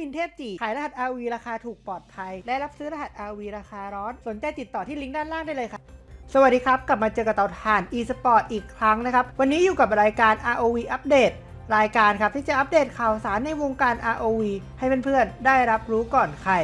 มินเทพจีขายรหัส RV ราคาถูกปลอดภัย และรับซื้อรหัส RV ราคาร้อน สนใจติดต่อที่ลิงก์ด้านล่างได้เลยครับสวัสดีครับ กลับมาเจอกับเตาถ่าน e-sport อีกครั้งนะครับ วันนี้อยู่กับรายการ ROV อัปเดตรายการครับที่จะอัปเดตข่าวสารในวงการ ROV ให้เพื่อนๆได้รับรู้ก่อนใคร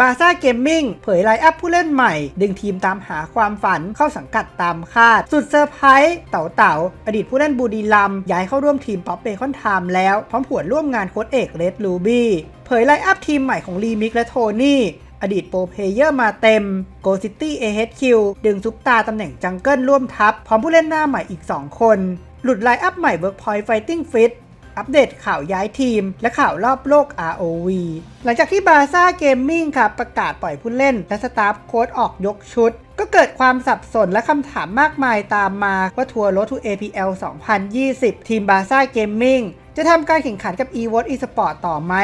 บาซ่าเกมมิ่งเผยไลน์อัพผู้เล่นใหม่ ดึงทีมตามหาความฝันเข้าสังกัดตามคาด สุดเซอร์ไพรส์เต๋าเต๋าอดีตผู้เล่นบูดีลัมย้ายเข้าร่วมทีมป๊อปเบคอนไทม์แล้ว พร้อมผวนร่วมงานโค้ชเอกเรดลูบี้เผยไลน์อัพทีมใหม่ของลีมิกและโทนี่อดีตโปรเพเยอร์มาเต็ม Go City AHQ ดึงซุปตาตำแหน่งจังเกิลร่วมทัพ พร้อมผู้เล่นหน้าใหม่อีก 2 คน หลุดไลน์อัพใหม่ Workpoint Fighting Fit อัปเดตข่าวย้ายทีม และข่าวรอบโลก ROV หลังจากที่บาซ่าเกมมิ่งครับประกาศปล่อยผู้เล่น และสตาฟโค้ดออกยกชุด ก็เกิดความสับสนและคำถามมากมายตามมาว่าทัวร์รถทู APL 2020 ทีมบาซ่าเกมมิ่งจะทำการแข่งขันกับ eVote eSport ต่อไหม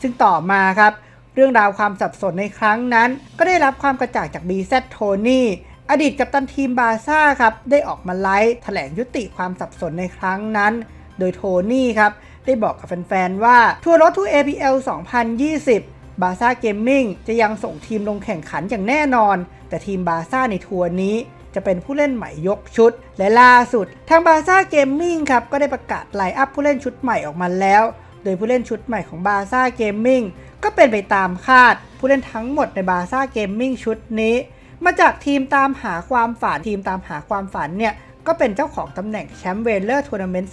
ซึ่งต่อมาครับ เรื่องราวความสับสนในครั้งนั้น ก็ได้รับความกระจ่างจาก BZ โทนี่อดีตกัปตันทีมบาซ่าครับ ได้ออกมาไลฟ์แถลงยุติความสับสนในครั้งนั้น โดยโทนี่ครับ ได้บอกกับแฟนๆ ว่าทัวร์รถทู APL 2020บาซ่าเกมมิ่งจะยังส่งทีมลงแข่งขันอย่างแน่นอน แต่ทีมบาซ่าในทัวร์นี้ จะเป็นผู้เล่นใหม่ยกชุด และล่าสุด ทางบาซ่าเกมมิ่งครับ ก็ได้ประกาศไลน์อัพผู้เล่นชุดใหม่ออกมาแล้ว โดยผู้เล่นชุดใหม่ของบาซ่าเกมมิ่งก็เป็นไปตามคาด ผู้เล่นทั้งหมดในบาซ่าเกมมิ่งชุดนี้ มาจากทีมตามหาความฝันทีมตามหาความฝันเนี่ย ก็เป็นเจ้าของตำแหน่งแชมป์เวเลอร์ทัวร์นาเมนต์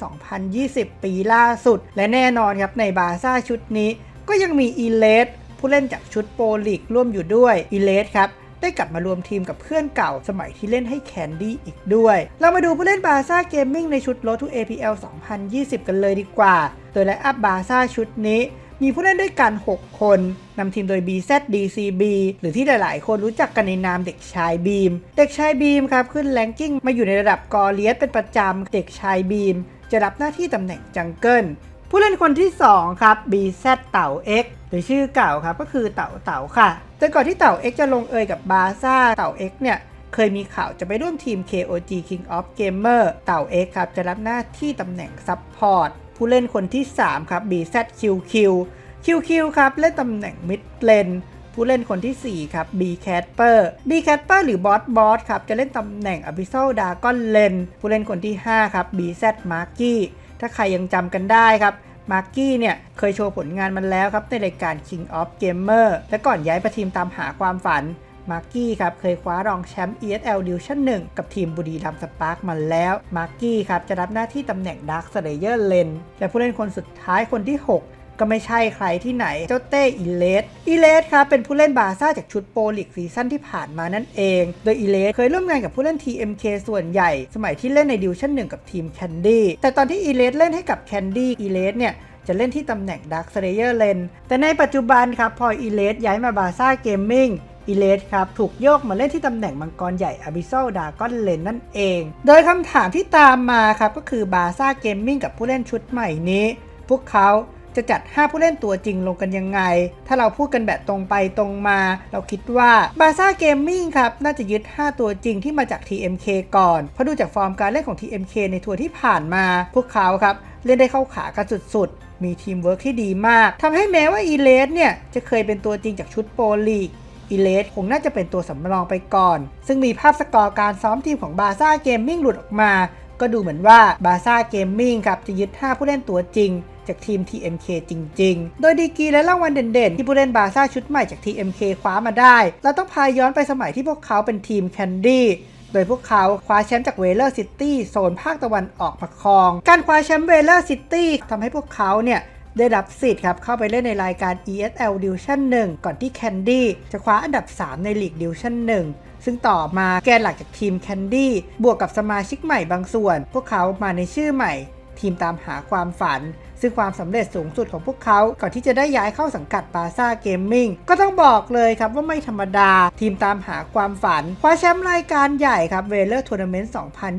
2020 ปีล่าสุด และแน่นอนครับในบาซ่าชุดนี้ ก็ยังมีอีเลสผู้เล่นจากชุดโปรลีกร่วมอยู่ด้วยอีเลสครับได้กลับมารวมทีมกับเพื่อนเก่าสมัยที่เล่นให้แคนดี้อีกด้วย เรามาดูผู้เล่นบาซ่าเกมมิ่งในชุดรถทู APL 2020 กันเลยดีกว่า โดยไลอัพบาซ่าชุดนี้ มีผู้เล่นด้วยกัน 6 คนนำทีมโดย BZDCB หรือที่หลายๆ คนรู้จักกันในนามเด็กชายบีม เด็กชายบีมครับขึ้นแรงกิ้งมาอยู่ในระดับกอเลียสเป็นประจำเด็กชายบีม จะรับหน้าที่ตำแหน่งจังเกิลผู้เล่นคนที่ 2 ครับ BZ เต่า X หรือชื่อเก่าครับก็คือเต่าเต่าค่ะ แต่ก่อนที่เต่า X จะลงเอยกับบาซ่าเต่า X เนี่ยเคยมีข่าวจะไปร่วมทีม KOG King of Gamer เต่า X ครับจะรับหน้าที่ตำแหน่งซับพอร์ต ผู้เล่นคนที่ 3 ครับ BZQQ QQ ครับเล่นตำแหน่ง Mid Lane ผู้เล่นคนที่ 4 ครับ B Catper B Catper หรือ Boss Boss ครับ จะเล่นตำแหน่ง Abyssal Dragon Lane ผู้เล่นคนที่ 5 ครับ BZ Marky ถ้าใครยังจำกันได้ครับมาร์กี้เนี่ย เคยโชว์ผลงานมันแล้วครับ ในรายการ King of Gamer และก่อนย้ายไปทีมตามหาความฝัน มาร์กี้ครับเคยคว้ารองแชมป์ ESL Division 1 กับทีมบุรีรัมย์สปาร์กมาแล้ว มาร์กี้ครับจะรับหน้าที่ตำแหน่ง Dark Slayer Lane และผู้เล่นคนสุดท้ายคนที่ 6ก็ไม่ใช่ใครที่ไหน เจ้าเต้อีเลสอีเลสครับเป็นผู้เล่นบาซ่าจากชุดโปรลิกซีซั่นที่ผ่านมานั่นเอง โดยอีเลสเคยร่วมงานกับผู้เล่น TMK ส่วนใหญ่ สมัยที่เล่นในดิวชั่น1กับทีมแคนดี้แต่ตอนที่อีเลสเล่นให้กับแคนดี้อีเลสเนี่ยจะเล่นที่ตำแหน่ง Dark Slayer Lane แต่ในปัจจุบันครับพออีเลสย้ายมาบาซ่าเกมมิ่ง อีเลสครับ ถูกโยกมาเล่นที่ตำแหน่งมังกรใหญ่ Abyssal Dragon Lane นั่นเอง โดยคำถามที่ตามมาครับ ก็คือบาซ่าเกมมิ่งกับผู้เล่นชุดใหม่นี้ พวกเขาจะจัด 5 ผู้เล่นตัวจริงลงกันยังไง ถ้าเราพูดกันแบบตรงไปตรงมา เราคิดว่าบาซ่าเกมมิ่งครับ น่าจะยึด 5 ตัวจริงที่มาจาก TMK ก่อน เพราะดูจากฟอร์มการเล่นของ TMK ในทัวร์ที่ผ่านมา พวกเขาครับ เล่นได้เข้าขากันสุดๆ มีทีมเวิร์กที่ดีมาก ทำให้แม้ว่าอีเลสเนี่ย จะเคยเป็นตัวจริงจากชุดโปรลีก อีเลสคงน่าจะเป็นตัวสำรองไปก่อน ซึ่งมีภาพสกอร์การซ้อมทีมของบาซ่าเกมมิ่งหลุดออกมา ก็ดูเหมือนว่าบาซ่าเกมมิ่งครับจะยึด 5 ผู้เล่นตัวจริงจากทีม TMK จริง ๆ โดยดีกีและรางวัลเด่น ๆ ที่ผู้เล่นบาซ่าชุดใหม่จาก TMK คว้ามาได้ เราต้องพาย้อนไปสมัยที่พวกเขาเป็นทีมแคนดี้โดยพวกเขาคว้าแชมป์จากเวเลอร์ซิตี้โซนภาคตะวันออกมาครอง การคว้าแชมป์เวเลอร์ซิตี้ทำให้พวกเขาเนี่ย ได้รับสิทธิ์ครับเข้าไปเล่นในรายการ ESL Division 1 ก่อนที่แคนดี้จะคว้าอันดับ 3 ในลีก Division 1ซึ่งต่อมาแกนหลักจากทีมแคนดี้บวกกับสมาชิกใหม่บางส่วน พวกเขามาในชื่อใหม่ ทีมตามหาความฝัน ซึ่งความสำเร็จสูงสุดของพวกเขาก่อนที่จะได้ย้ายเข้าสังกัดบาซ่าเกมมิ่งก็ต้องบอกเลยครับว่าไม่ธรรมดา ทีมตามหาความฝันคว้าแชมป์รายการใหญ่ครับเวเลอร์ทัวร์นาเมนต์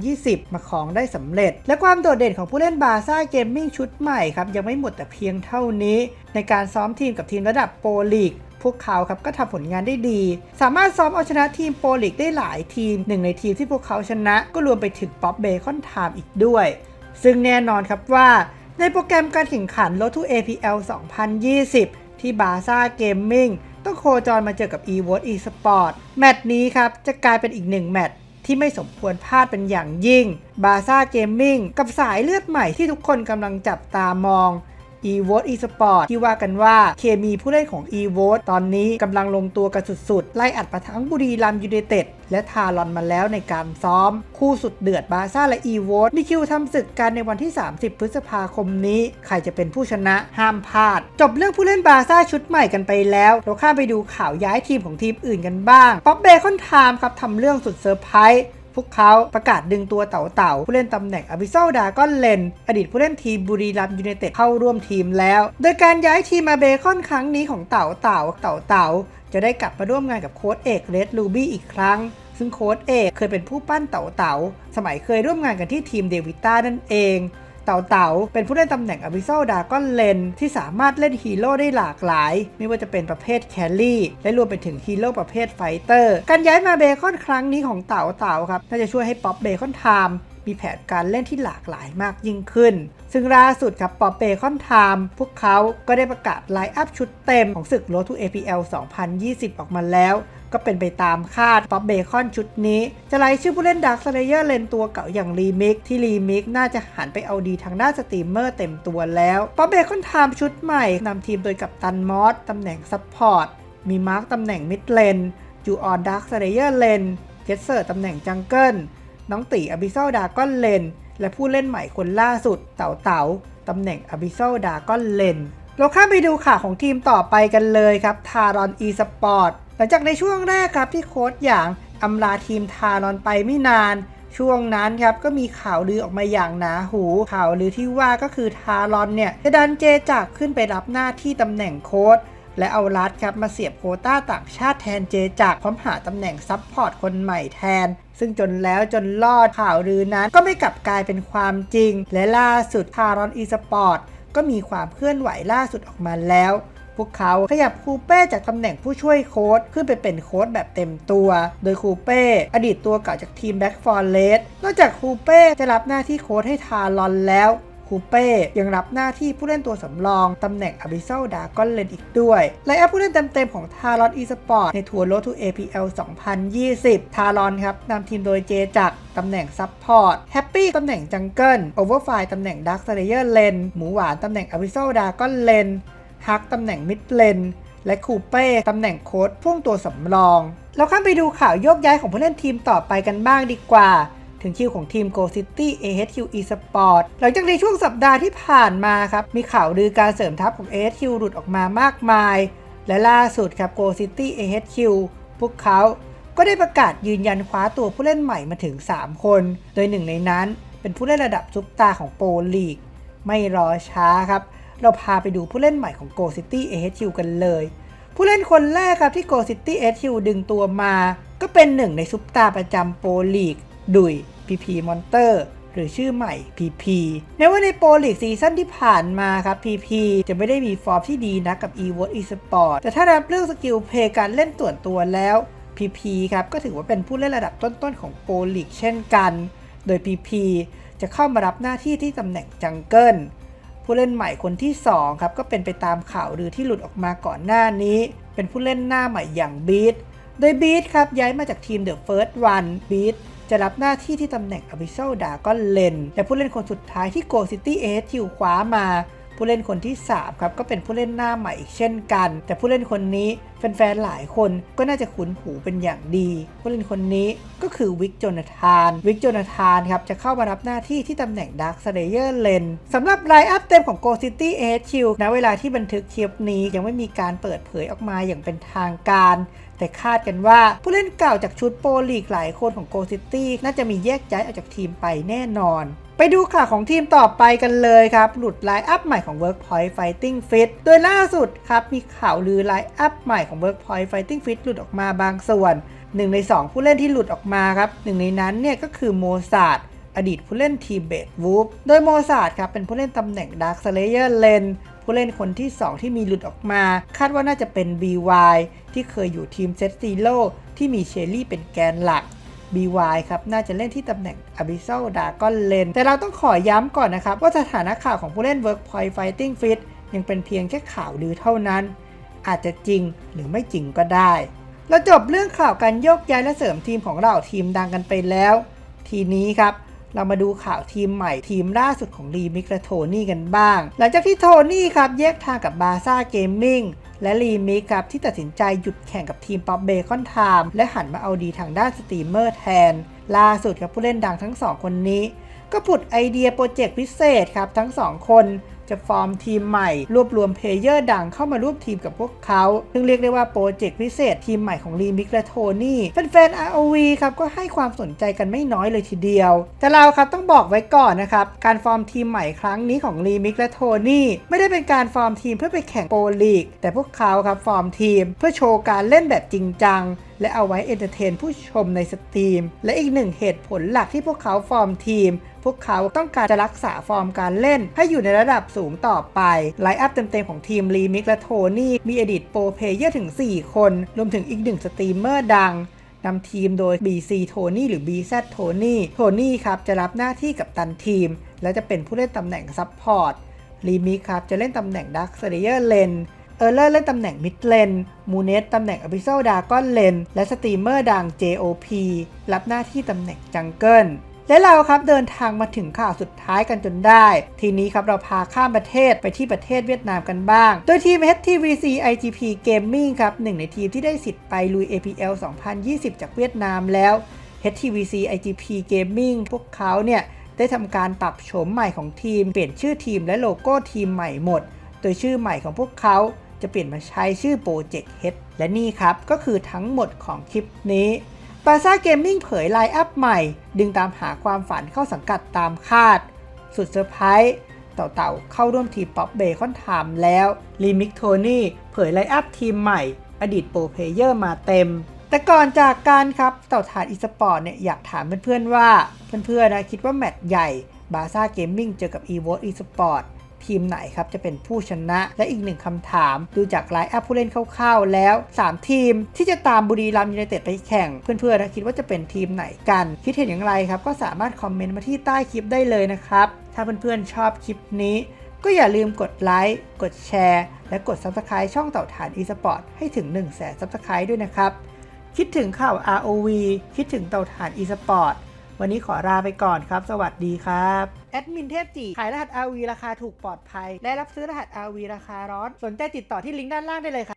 2020 มาครองได้สำเร็จ และความโดดเด่นของผู้เล่นบาซ่าเกมมิ่งชุดใหม่ครับยังไม่หมดแต่เพียงเท่านี้ ในการซ้อมทีมกับทีมระดับโปรลีกพวกเขาครับก็ทำผลงานได้ดี สามารถซ้อมเอาชนะทีมโปรลีกได้หลายทีมหนึ่งในทีมที่พวกเขาชนะ ก็รวมไปถึงป๊อปเบคอนไทม์อีกด้วย ซึ่งแน่นอนครับว่า ในโปรแกรมการแข่งขัน Road to APL 2020 ที่บาซ่าเกมมิ่งต้องโคจรมาเจอกับ e w o t eSport แมตช์นี้ครับ จะกลายเป็นอีกหนึ่งแมตช์ที่ไม่สมควรพลาดเป็นอย่างยิ่ง บาซ่าเกมมิ่งกับสายเลือดใหม่ที่ทุกคนกำลังจับตามอง e v o t eSport ที่ว่ากันว่าเคมีผู้เล่นของ e v o t ตอนนี้กำลังลงตัวกันสุดๆ ไล่อัดประทั้งบุรีรัมยูไนเต็ดและทารอนมาแล้วในการซ้อม คู่สุดเดือดบาซ่าและ e v o t มีคิวทำศึกกันในวันที่ 30 พฤษภาคมนี้ ใครจะเป็นผู้ชนะห้ามพลาด จบเรื่องผู้เล่นบาซ่าชุดใหม่กันไปแล้ว เราข้ามไปดูข่าวย้ายทีมของทีมอื่นกันบ้าง ป๊อบเบคอนไทม์ครับทำเรื่องสุดเซอร์ไพรส์ พวกเขาประกาศดึงตัวเต่าเต่าผู้เล่นตำแหน่งอวิโซดาก้อนเลน อดีตผู้เล่นทีมบุรีรัมย์ยูไนเต็ดเข้าร่วมทีมแล้ว โดยการย้ายทีมมาเบคอนครั้งนี้ของเต่าเต่าเต่าเต่าจะได้กลับมาร่วมงานกับโค้ชเอกเรดลูบี้อีกครั้งซึ่งโค้ชเอกเคยเป็นผู้ปั้นเต่าเต่าสมัยเคยร่วมงานกันที่ทีมเดวิต้านั่นเอง เต่าเต่าเป็นผู้เล่นตำแหน่งอวิโซดาก้อนเลนที่สามารถเล่นฮีโร่ได้หลากหลาย ไม่ว่าจะเป็นประเภทแคลรี่ และรวมไปถึงฮีโร่ประเภทไฟเตอร์ การย้ายมาเบคอนครั้งนี้ของเต่าเต่าครับน่าจะช่วยให้ป๊อปเบคอนไทม์ มีแผนการเล่นที่หลากหลายมากยิ่งขึ้น ซึ่งล่าสุดครับปอเบคอนไทม์พวกเขาก็ได้ประกาศไลน์อัพชุดเต็มของศึก Road to APL 2020 ออกมาแล้ว ก็เป็นไปตามคาดป๊อปเบคอนชุดนี้ จะไล่ชื่อผู้เล่นดักสเลเยอร์เลนตัวเก่าอย่างรีมิกที่รีมิกน่าจะหันไปเอาดีทางด้านสตรีมเมอร์เต็มตัวแล้วป๊อปเบคอนไทม์ชุดใหม่นำทีมโดยกับตันมอสตำแหน่งซัพพอร์ตมีมาร์คตำแหน่งมิดเลนจูออนดักสเลเยอร์เลนเจสเซอร์ตำแหน่งจังเกิล น้องตีอ b ิ s ซ l ดาก้อนเลน และผู้เล่นใหม่คนล่าสุด เต๋าเต๋าตำแหน่งอ b ิ s ซ l ดาก้อนเลน เราข้ามไปดูข่าวของทีมต่อไปกันเลยครับทารอนอีสปอร์ตหลังจากในช่วงแรกครับที่โค้ชอย่างอำลาทีมทารอนไปไม่นานช่วงนั้นครับก็มีข่าวลือออกมาอย่างหนาหูข่าวลือที่ว่าก็คือทารอนเนี่ยจะดันเจจากขึ้นไปรับหน้าที่ตำแหน่งโค้ชและเอารัดครับมาเสียบโคต้าต่างชาติแทนเจจากพร้อมหาตำแหน่งซับพอร์ตคนใหม่แทน ซึ่งจนแล้วจนรอดข่าวลือนั้นก็ไม่กลับกลายเป็นความจริง และล่าสุดทารอนอีสปอร์ตก็มีความเคลื่อนไหวล่าสุดออกมาแล้ว พวกเขาขยับคูเป้จากตำแหน่งผู้ช่วยโค้ชขึ้นไปเป็นโค้ชแบบเต็มตัว โดยคูเป้อดีตตัวเก่าจากทีมแบ็กฟอร์เรสนอกจากคูเป้จะรับหน้าที่โค้ชให้ทารอนแล้ว คูเป้ยังรับหน้าที่ผู้เล่นตัวสำรองตำแหน่งอ b ิ s ซ l ดากอนเลนอีกด้วยไลน์อัพผู้เล่นเต็มๆของทารอนอีสปอร์ตในทัวร์โรทู APL 2020 ทารอนครับนำทีมโดยเจจักตำแหน่งซับพอร์ตแฮปปี้ตำแหน่งจังเกิลโอเวอร์ไฟตำแหน่งดักสเลเยอร์เลนหมูหวานตำแหน่งอ b ิ s ซ l ดากอนเลนฮักตำแหน่งมิดเลนและคูเป้ตำแหน่งโค้ชพุ่งตัวสำรอง เราข้ามไปดูข่าวโยกย้ายของผู้เล่นทีมต่อไปกันบ้างดีกว่า ถึงคิวของทีม Go City AHQ Esport หลังจากในช่วงสัปดาห์ที่ผ่านมาครับ มีข่าวลือการเสริมทัพของ AHQ หลุดออกมามากมาย และล่าสุดครับ Go City AHQ พวกเขาก็ได้ประกาศยืนยันคว้าตัวผู้เล่นใหม่มาถึง 3 คน โดยหนึ่งในนั้นเป็นผู้เล่นระดับซุปตาของโปรลีก ไม่รอช้าครับ เราพาไปดูผู้เล่นใหม่ของ Go City AHQ กันเลย ผู้เล่นคนแรกครับที่ Go City AHQ ดึงตัวมา ก็เป็นหนึ่งในซุปตาประจำโปรลีก ดุย PP Monster หรือชื่อใหม่ PP แม้ว่าในโปรลีกซีซั่นที่ผ่านมาครับ PP จะไม่ได้มีฟอร์มที่ดีนะกับ e v o t eSport แต่ถ้านับเรื่องสกิลเพลย์การเล่นส่วนตัวแล้ว PP ครับก็ถือว่าเป็นผู้เล่นระดับต้นๆของโปรลีกเช่นกัน โดย PP จะเข้ามารับหน้าที่ที่ตำแหน่งจังเกิลผู้เล่นใหม่คนที่ 2 ครับ ก็เป็นไปตามข่าวลือที่หลุดออกมาก่อนหน้านี้ เป็นผู้เล่นหน้าใหม่อย่างบีทโดยบีทครับย้ายมาจากทีม The First One บีท จะรับหน้าที่ที่ตำแหน่ง a b ิ s ซ l ดาก็เลนและผู้เล่นคนสุดท้ายที่ Go City AHQ คว้ามา ผู้เล่นคนที่ 3 ครับ ก็เป็นผู้เล่นหน้าใหม่อีกเช่นกัน แต่ผู้เล่นคนนี้แฟนๆหลายคนก็น่าจะคุ้นหูเป็นอย่างดี ผู้เล่นคนนี้ก็คือวิกโจนาธาน วิกโจนาธานครับจะเข้ามารับหน้าที่ที่ตำแหน่ง Dark Slayer Lane สำหรับไลน์อัพเต็มของ Go City HQ ณเวลาที่บันทึกคลิปนี้ยังไม่มีการเปิดเผยออกมาอย่างเป็นทางการ แต่คาดกันว่าผู้เล่นเก่าจากชุดโปรลีกหลายคนของ Go City น่าจะมีแยกย้ายออกจากทีมไปแน่นอน ไปดูข่าวของทีมต่อไปกันเลยครับ หลุดไลน์อัพใหม่ของ Workpoint Fighting Fit โดยล่าสุดครับ มีข่าวลือไลน์อัพใหม่ของ Workpoint Fighting Fit หลุดออกมาบางส่วนหนึ่งใน 2 ผู้เล่นที่หลุดออกมาครับหนึ่งในนั้นเนี่ยก็คือโมซาดอดีตผู้เล่นทีมเบดวูฟโดยโมซาดครับเป็นผู้เล่นตำแหน่ง Dark Slayer Lane ผู้เล่นคนที่ 2 ที่มีหลุดออกมา คาดว่าน่าจะเป็น BY ที่เคยอยู่ทีมเซตซีโร่ที่มีเชลลี่เป็นแกนหลัก BY ครับ น่าจะเล่นที่ตำแหน่ง Abyssal Dragon Lane แต่เราต้องขอย้ำก่อนนะครับ ว่าสถานะข่าวของผู้เล่น Workpoint Fighting Fit ยังเป็นเพียงแค่ข่าวลือเท่านั้น อาจจะจริงหรือไม่จริงก็ได้ เราจบเรื่องข่าวการโยกย้ายและเสริมทีมของเราทีมดังกันไปแล้ว ทีนี้ครับเรามาดูข่าวทีมใหม่ทีมล่าสุดของรีมิกและโทนี่กันบ้าง หลังจากที่โทนี่ครับแยกทางกับบาซ่าเกมมิ่ง และรีมิกครับที่ตัดสินใจหยุดแข่งกับทีมป๊อปเบคอนไทม์และหันมาเอาดีทางด้านสตรีมเมอร์แทน ล่าสุดกับผู้เล่นดังทั้งสองคนนี้ ก็ผุดไอเดียโปรเจกต์พิเศษครับทั้งสองคน จะฟอร์มทีมใหม่ รวบรวมเพลเยอร์ดังเข้ามาร่วมทีมกับพวกเขา ซึ่งเรียกได้ว่าโปรเจกต์พิเศษทีมใหม่ของรีมิกและโทนี่แฟนๆ ROV ครับก็ให้ความสนใจกันไม่น้อยเลยทีเดียว แต่เราครับต้องบอกไว้ก่อนนะครับ การฟอร์มทีมใหม่ครั้งนี้ของรีมิกและโทนี่ไม่ได้เป็นการฟอร์มทีมเพื่อไปแข่งโปรลีก แต่พวกเขาครับฟอร์มทีม เพื่อโชว์การเล่นแบบจริงจังและเอาไว้เอนเตอร์เทนผู้ชมในสตรีม และอีกหนึ่งเหตุผลหลักที่พวกเขาฟอร์มทีม พวกเขาต้องการจะรักษาฟอร์มการเล่น ให้อยู่ในระดับสูงต่อไป ไลน์อัพเต็มๆของทีมรีมิกและโทนี่ มีอดีตโปรเพเยอร์ถึง 4 คน รวมถึงอีกหนึ่งสตรีมเมอร์ดังนำทีมโดย BC โทนี่หรือ BZ โทนี่โทนี่ครับจะรับหน้าที่กับตันทีม และจะเป็นผู้เล่นตำแหน่งซับพอร์ตรีมิกครับจะเล่นตำแหน่งดักเซเยอร์เลนเออร์เลอร์เล่นตำแหน่งมิดเลน มูเนสตำแหน่งอ b ิ s ซดาก้อนเลน และสตรีมเมอร์ดัง JOP รับหน้าที่ตำแหน่งจังเกิล และเราครับเดินทางมาถึงข่าวสุดท้ายกันจนได้ ทีนี้ครับเราพาข้ามประเทศไปที่ประเทศเวียดนามกันบ้าง โดยทีม HTVC IGP Gaming ครับหนึ่งในทีมที่ได้สิทธิ์ไปลุย APL 2020 จากเวียดนามแล้ว HTVC IGP Gaming พวกเขาเนี่ยได้ทำการปรับโฉมใหม่ของทีม เปลี่ยนชื่อทีมและโลโก้ทีมใหม่หมด โดยชื่อใหม่ของพวกเขาจะเปลี่ยนมาใช้ชื่อ Project Head และนี่ครับก็คือทั้งหมดของคลิปนี้ บาซ่าเกมมิ่งเผยไลน์อัพใหม่ ดึงตามหาความฝันเข้าสังกัดตามคาด สุดเซอร์ไพรส์เต่าเต่าเข้าร่วมทีมป๊อปเบคอนไทม์แล้วลีมิกโทนี่เผยไลน์อัพทีมใหม่ อดีตโปรเพลเยอร์มาเต็ม แต่ก่อนจากการครับเต่าถานอีสปอร์ตเนี่ยอยากถามเพื่อนๆว่า เพื่อนๆนะคิดว่าแมตช์ใหญ่บาซ่าเกมมิ่งเจอกับ e v o อีสปอร์ต ทีมไหนครับจะเป็นผู้ชนะ และอีกหนึ่งคำถาม ดูจากไลน์อัพผู้เล่นคร่าวๆแล้ว 3 ทีมที่จะตามบุรีรัมย์ยูไนเต็ดไปแข่ง เพื่อนๆนะคิดว่าจะเป็นทีมไหนกัน คิดเห็นอย่างไรครับ ก็สามารถคอมเมนต์มาที่ใต้คลิปได้เลยนะครับ ถ้าเพื่อนๆชอบคลิปนี้ ก็อย่าลืมกดไลค์กดแชร์ และกด Subscribe ช่องเต่าฐาน eSport ให้ถึง 1 0 0 0 0แสน Subscribe ด้วยนะครับคิดถึงข่าว ROV คิดถึงเต่าฐาน eSport วันนี้ขอลาไปก่อนครับ สวัสดีครับ แอดมินเทพจีขายรหัส RV ราคาถูกปลอดภัย และรับซื้อรหัส RV ราคาร้อน สนใจติดต่อที่ลิงก์ด้านล่างได้เลยครับ